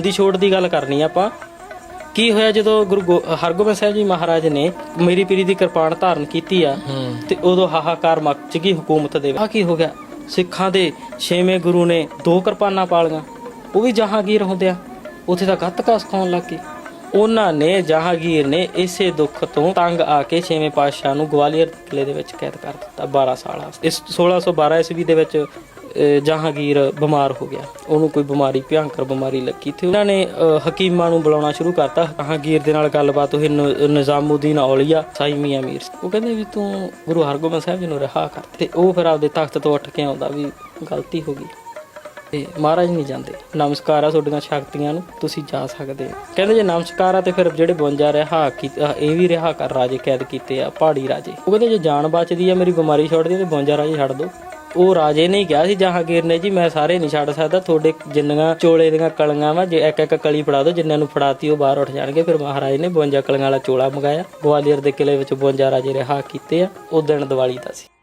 ਬੰਦੀ ਛੋੜ ਦੀ ਗੱਲ ਕਰਨੀ ਆ ਆਪਾਂ। ਕੀ ਹੋਇਆ ਜਦੋਂ ਗੁਰੂ ਹਰਗੋਬਿੰਦ ਸਾਹਿਬ ਜੀ ਮਹਾਰਾਜ ਨੇ ਮੇਰੀ ਪੀਰੀ ਦੀ ਕਿਰਪਾਨ ਧਾਰਨ ਕੀਤੀ ਆ ਤੇ ਉਦੋਂ ਹਾਹਾਕਾਰ ਮੱਚ ਗਈ ਹਕੂਮਤ ਦੇ ਆ ਕੀ ਹੋ ਗਿਆ? ਸਿੱਖਾਂ ਦੇ ਛੇਵੇਂ ਗੁਰੂ ਨੇ ਦੋ ਕਿਰਪਾਨਾਂ ਪਾਲੀਆਂ ਉਹ ਵੀ ਜਹਾਂਗੀਰ ਹੁੰਦਿਆ ਉੱਥੇ ਤਾਂ ਗੱਤਕਾ ਸਿਖਾਉਣ ਲੱਗ ਗਏ। ਉਹਨਾਂ ਨੇ ਜਹਾਂਗੀਰ ਨੇ ਇਸੇ ਦੁੱਖ ਤੋਂ ਤੰਗ ਆ ਕੇ ਛੇਵੇਂ ਪਾਤਸ਼ਾਹ ਨੂੰ ਗਵਾਲੀਅਰ ਕਿਲੇ ਦੇ ਵਿੱਚ ਕੈਦ ਕਰ ਦਿੱਤਾ 12 ਸਾਲ। ਇਸ 1612 ਈਸਵੀ ਦੇ ਵਿੱਚ ਜਹਾਂਗੀਰ ਬਿਮਾਰ ਹੋ ਗਿਆ। ਉਹਨੂੰ ਕੋਈ ਬਿਮਾਰੀ ਭਿਆਨਕ ਬਿਮਾਰੀ ਲੱਗੀ ਤੇ ਉਹਨਾਂ ਨੇ ਹਕੀਮਾਂ ਨੂੰ ਬੁਲਾਉਣਾ ਸ਼ੁਰੂ ਕਰਤਾ। ਜਹਾਂਗੀਰ ਦੇ ਨਾਲ ਗੱਲਬਾਤ ਹੋਈ, ਨ- ਨਿਜ਼ਾਮੁਦੀਨ ਔਲੀਆ ਸਾਈ ਮੀਆਂ ਮੀਰ ਉਹ ਕਹਿੰਦੇ ਵੀ ਤੂੰ ਗੁਰੂ ਹਰਗੋਬਿੰਦ ਸਾਹਿਬ ਜੀ ਨੂੰ ਰਿਹਾ ਕਰ। ਤੇ ਉਹ ਫਿਰ ਆਪਦੇ ਤਖਤ ਤੋਂ ਉੱਠ ਕੇ ਆਉਂਦਾ ਵੀ ਗਲਤੀ ਹੋ ਗਈ। ਤੇ ਮਹਾਰਾਜ ਨਹੀਂ ਜਾਂਦੇ। ਨਮਸਕਾਰ ਆ ਤੁਹਾਡੀਆਂ ਸ਼ਕਤੀਆਂ ਨੂੰ, ਤੁਸੀਂ ਜਾ ਸਕਦੇ ਹੋ। ਕਹਿੰਦੇ ਜੇ ਨਮਸਕਾਰ ਆ ਤੇ ਫਿਰ ਜਿਹੜੇ 52 ਰਿਹਾ ਕੀ ਇਹ ਵੀ ਰਿਹਾ ਕਰ। ਰਾਜੇ ਕੈਦ ਕੀਤੇ ਆ, ਪਹਾੜੀ ਰਾਜੇ। ਉਹ ਕਹਿੰਦੇ ਜੇ ਜਾਨ ਬਚਦੀ ਆ, ਮੇਰੀ ਬਿਮਾਰੀ ਛੁੱਟਦੀ ਆ ਤੇ 52 ਰਾਜੇ ਛੱਡ ਦੋ। ਉਹ ਰਾਜੇ ਨੇ ਹੀ ਕਿਹਾ ਸੀ ਜਹਾਂਗੀਰ ਨੇ ਜੀ, ਮੈਂ ਸਾਰੇ ਨਹੀਂ ਛੱਡ ਸਕਦਾ, ਤੁਹਾਡੇ ਜਿੰਨੀਆਂ ਚੋਲੇ ਦੀਆਂ ਕਲੀਆਂ ਵਾ, ਜੇ ਇੱਕ ਇੱਕ ਕਲੀ ਫੜਾ ਦਿਓ ਜਿੰਨਾਂ ਨੂੰ ਫੜਾਤੀ ਉਹ ਬਾਹਰ ਉੱਠ ਜਾਣਗੇ। ਫਿਰ ਮਹਾਰਾਜ ਨੇ 52 ਕਲੀਆਂ ਵਾਲਾ ਚੋਲਾ ਮੰਗਾਇਆ। ਗਵਾਲੀਅਰ ਦੇ ਕਿਲੇ ਵਿੱਚ 52 ਰਾਜੇ ਰਿਹਾ ਕੀਤੇ ਆ। ਉਹ ਦਿਨ ਦੀਵਾਲੀ ਦਾ ਸੀ।